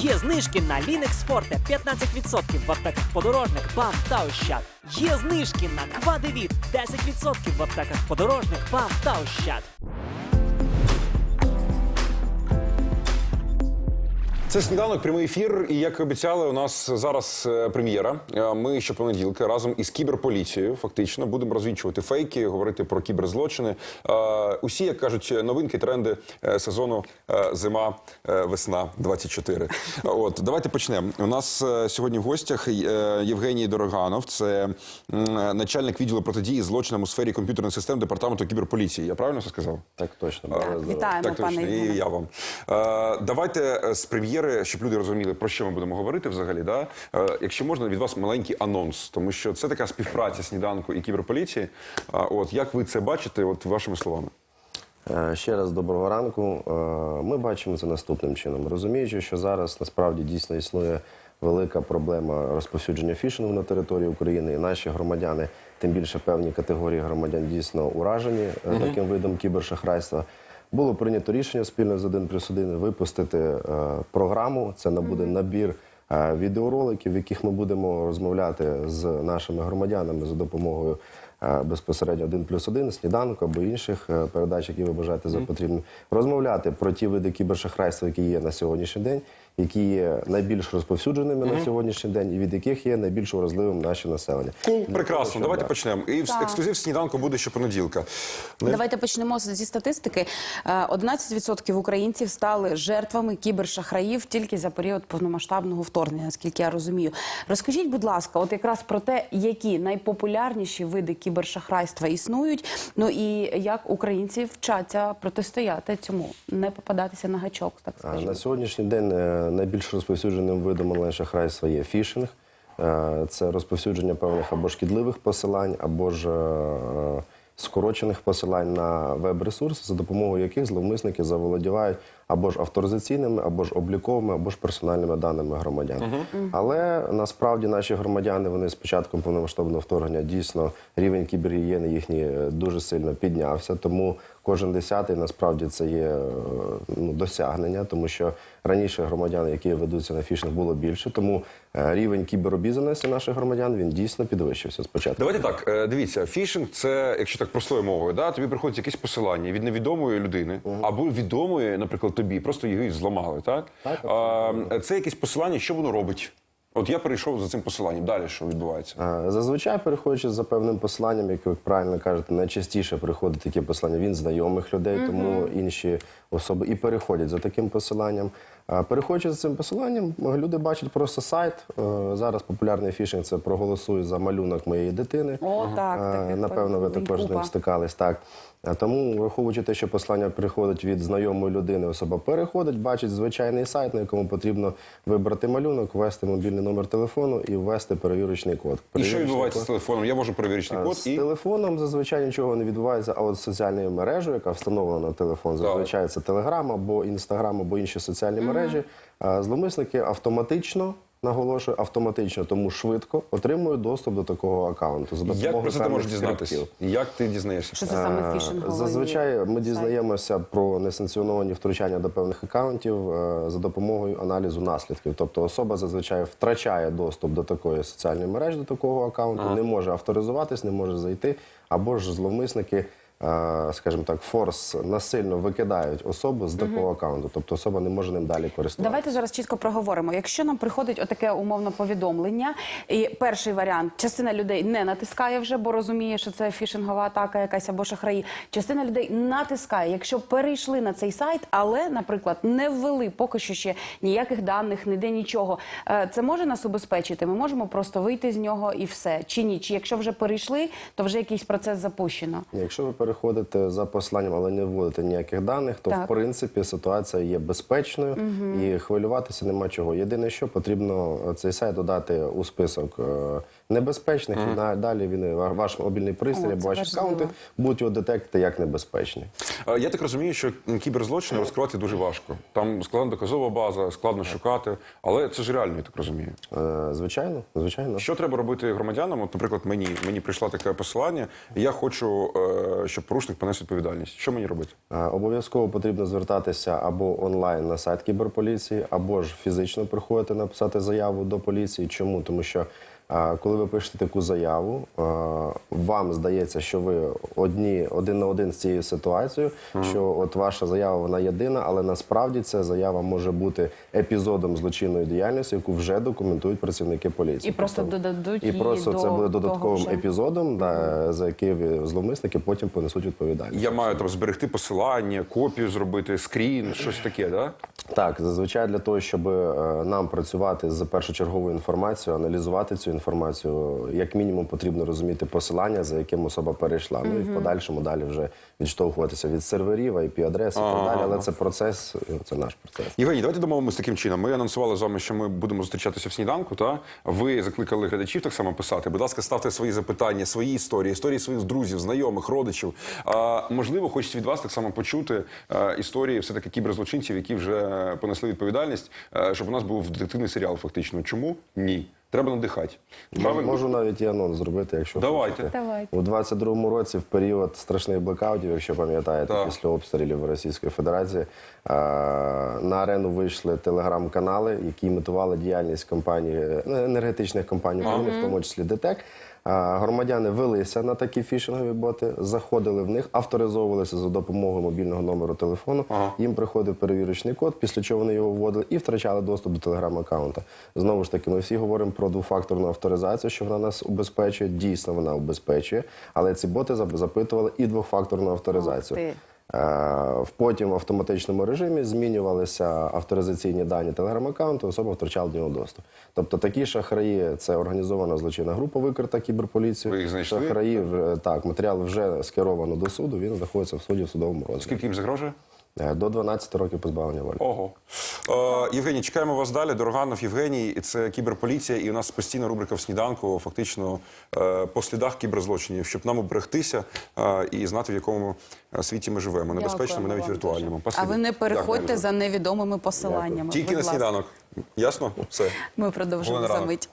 Є знижки на Linux Forte 15% в аптеках подорожник, ПАМ та Ощад. Є знижки на Квадевіт 10% в аптеках подорожник, ПАМ та Ощад. Це сніданок, прямий ефір. І як обіцяли, у нас зараз е, прем'єра. Е, Ми щопонеділка разом із кіберполіцією фактично будемо розвідчувати фейки, говорити про кіберзлочини. Е, Усі, як кажуть, новинки, тренди е, сезону е, зима, е, весна 24. От давайте почнемо. У нас сьогодні в гостях Євгеній Дороганов, це начальник відділу протидії злочинам у сфері комп'ютерних систем департаменту кіберполіції. Я правильно все сказав? Так точно. Так, Вітаємо, так, пане точно, і я вам. Давайте з прем'єри, щоб люди розуміли, про що ми будемо говорити взагалі. Да? Якщо можна, від вас маленький анонс, тому що це така співпраця сніданку і кіберполіції. А, от як ви це бачите, от вашими словами? Е, Ще раз доброго ранку. Е, Ми бачимо це наступним чином. Розуміючи, що зараз насправді дійсно існує велика проблема розповсюдження фішингу на території України, і наші громадяни, тим більше певні категорії громадян, дійсно уражені е, таким видом кібершахрайства. Було прийнято рішення спільно з 1 плюс 1 випустити програму. Це буде набір відеороликів, в яких ми будемо розмовляти з нашими громадянами за допомогою безпосередньо один плюс один сніданку або інших е, передач, які ви бажаєте за потрібним, розмовляти про ті види кібершахрайства, які є на сьогоднішній день, які є найбільш розповсюдженими на сьогоднішній день, і від яких є найбільш уразливим наше населення. Прекрасно, давайте почнемо. І Так. ексклюзив сніданку буде щопонеділка. Давайте почнемо з- зі статистики. Е, 11% українців стали жертвами кібершахраїв тільки за період повномасштабного вторгнення, наскільки я розумію. Розкажіть, будь ласка, от якраз про те, які найпопулярніші види кібершахрайства існують. Ну і як українці вчаться протистояти цьому, не попадатися на гачок, так А скажімо. На сьогоднішній день е, найбільш розповсюдженим видом онлайн-шахрайства є фішинг. Е, Це розповсюдження певних або шкідливих посилань, або ж е, скорочених посилань на веб-ресурси, за допомогою яких зловмисники заволодівають або ж авторизаційними, або ж обліковими, або ж персональними даними громадян. Але насправді наші громадяни вони з початком повномасштабного вторгнення дійсно рівень кібергігієни їхній е, дуже сильно піднявся. Тому кожен десятий насправді це є е, ну, досягнення, тому що раніше громадян, які ведуться на фішинг, було більше. Тому рівень кіберобізнаності наших громадян він дійсно підвищився спочатку. Давайте так, е, дивіться, фішинг це, якщо так простою мовою, да, тобі приходить якесь посилання від невідомої людини або відомої, наприклад, тобі, просто її зламали, так? Так, А, це якесь посилання, що воно робить? От я перейшов за цим посиланням. Далі що відбувається? Е, Зазвичай, переходячи за певним посланням, як ви правильно кажете, найчастіше приходить таке послання від знайомих людей, тому інші особи і переходять за таким посиланням. Переходячи за цим посиланням, люди бачать просто сайт. Е, Зараз популярний фішинг це проголосуй за малюнок моєї дитини. О, так, Е, Напевно, ви також з ним стикались. Так. Тому, враховуючи те, що послання приходить від знайомої людини, особа переходить, бачить звичайний сайт, на якому потрібно вибрати малюнок, ввести мобільний номер телефону і ввести перевірочний код. І що Перевірочний відбувається з телефоном? Я можу перевірити Е, код з і телефоном зазвичай нічого не відбувається, а от з соціальною мережею, яка встановлена на телефон, зазвичай це Телеграм або Інстаграм, або інші соціальні мережі. Е, Зловмисники автоматично. Наголошую автоматично, тому швидко отримують доступ до такого аккаунту. За як про це ти можеш дізнатися? Як ти дізнаєшся? Що це саме Е, фішинговий Зазвичай ми дізнаємося про несанкціоновані втручання до певних акаунтів е, за допомогою аналізу наслідків. Тобто особа зазвичай втрачає доступ до такої соціальної мережі, до такого акаунту, не може авторизуватись, не може зайти, або ж зловмисники. Е, Скажімо так, форс насильно викидають особу з такого акаунту, тобто особа не може ним далі користуватися. Давайте зараз чітко проговоримо. Якщо нам приходить отаке умовно повідомлення, і перший варіант частина людей не натискає вже, бо розуміє, що це фішингова атака, якась або шахраї. Частина людей натискає, якщо перейшли на цей сайт, але, наприклад, не ввели поки що ще ніяких даних, ніде нічого. Е, Це може нас убезпечити. Ми можемо просто вийти з нього і все. Чи ні? Чи якщо вже перейшли, то вже якийсь процес запущено. Якщо ви переходите за посланням, але не вводити ніяких даних, то Так. в принципі ситуація є безпечною і хвилюватися нема чого. Єдине, що потрібно е, цей сайт додати у список е, небезпечних, і на- далі він е, ваш мобільний пристрій О, або ваші важливо. аккаунти будуть його детектити як небезпечні. Е, Я так розумію, що кіберзлочини розкривати дуже важко. Там складна доказова база, складно шукати, але це ж реально, я так розумію. Е, Звичайно, звичайно. Що треба робити громадянам? От, наприклад, мені мені прийшло таке посилання. і Я хочу, е, щоб порушник понес відповідальність. Що мені робити? Е, Обов'язково потрібно звертатися або онлайн на сайт кіберполіції, або ж фізично приходити написати заяву до поліції. Чому? Тому що коли ви пишете таку заяву, е, вам здається, що ви одні один на один з цією ситуацією, що от ваша заява вона єдина, але насправді ця заява може бути епізодом злочинної діяльності, яку вже документують працівники поліції. І просто Тобто- додадуть і її просто це буде додатковим вже. епізодом, да, за який зловмисники потім понесуть відповідальність. Я маю там зберегти посилання, копію зробити, скрін, щось таке, да? Так, зазвичай для того, щоб е, нам працювати з першочерговою інформацією, аналізувати цю інформацію, як мінімум потрібно розуміти посилання, за яким особа перейшла. Ну і в подальшому далі вже відштовхуватися від серверів, IP-адрес і так далі. Але це процес, е, це наш процес. Євгеній, давайте домовимося таким чином. Ми анонсували з вами, що ми будемо зустрічатися в сніданку. Та ви закликали глядачів так само писати. Будь ласка, ставте свої запитання, свої історії, історії своїх друзів, знайомих, родичів. А, можливо, хочеться від вас так само почути а, історії все таки кіберзлочинців, які вже понесли відповідальність, а, щоб у нас був детективний серіал. Фактично, чому ні? Треба надихати. Правильно? Можу навіть і анонс зробити, якщо Давайте. хочете. Давайте. у 22-му році, в період страшних блекаутів, якщо пам'ятаєте, Так. після обстрілів Російської Федерації, е, на арену вийшли телеграм-канали, які імітували діяльність компанії ну, енергетичних компаній, України, в тому числі ДТЕК. Громадяни велися на такі фішингові боти, заходили в них, авторизовувалися за допомогою мобільного номеру телефону. Ага. Їм приходив перевірочний код, після чого вони його вводили і втрачали доступ до телеграм-аккаунта. Знову ж таки, ми всі говоримо про двофакторну авторизацію, що вона нас убезпечує. Дійсно, вона убезпечує, але ці боти запитували і двофакторну авторизацію. Е, в Потім в автоматичному режимі змінювалися авторизаційні дані телеграм-аккаунту, особа втрачала до нього доступ. Тобто такі шахраї це організована злочинна група, викрита кіберполіцією. Ви їх знайшли? Шахраї так, матеріал вже скеровано до суду. Він знаходиться в суді в судовому розгляді. Скільки їм загрожує? Е, До 12 років позбавлення волі. Ого. Е, Євгеній, чекаємо вас далі. Дороганов Євгеній, і це кіберполіція, і у нас постійна рубрика в сніданку, фактично е, по слідах кіберзлочинів, щоб нам уберегтися е, і знати, в якому е, світі ми живемо. Небезпечному, навіть віртуальному. дуже. А ви не переходьте Дякую. за невідомими посиланнями. Тільки будь на ласка. сніданок. Ясно? Все. Ми продовжимо за мить.